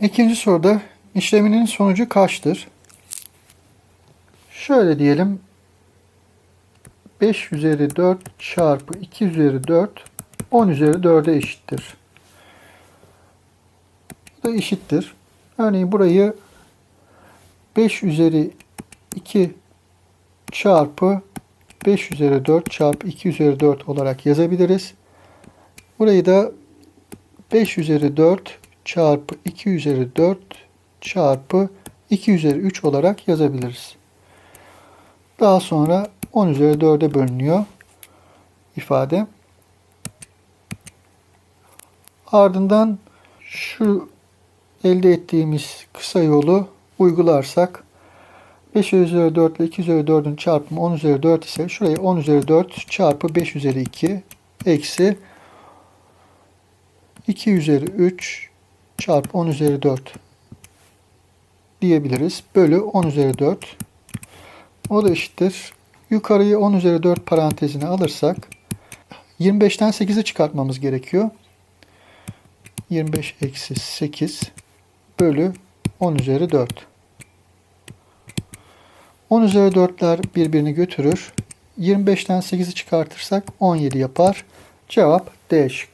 İkinci soruda işleminin sonucu kaçtır? Şöyle diyelim. 5 üzeri 4 çarpı 2 üzeri 4 10 üzeri 4'e eşittir. Bu da eşittir. Örneğin burayı 5 üzeri 2 çarpı 5 üzeri 4 çarpı 2 üzeri 4 olarak yazabiliriz. Burayı da 5 üzeri 4 çarpı 2 üzeri 4 çarpı 2 üzeri 3 olarak yazabiliriz. Daha sonra 10 üzeri 4'e bölünüyor ifade. Ardından şu elde ettiğimiz kısa yolu uygularsak 5 üzeri 4 ile 2 üzeri 4'ün çarpımı 10 üzeri 4 ise şurayı 10 üzeri 4 çarpı 5 üzeri 2 eksi 2 üzeri 3 çarpı 10 üzeri 4 diyebiliriz. Bölü 10 üzeri 4. O da eşittir. Yukarıyı 10 üzeri 4 parantezine alırsak 25'ten 8'i çıkartmamız gerekiyor. 25 eksi 8 bölü 10 üzeri 4. 10 üzeri 4'ler birbirini götürür. 25'ten 8'i çıkartırsak 17 yapar. Cevap D şıkkı.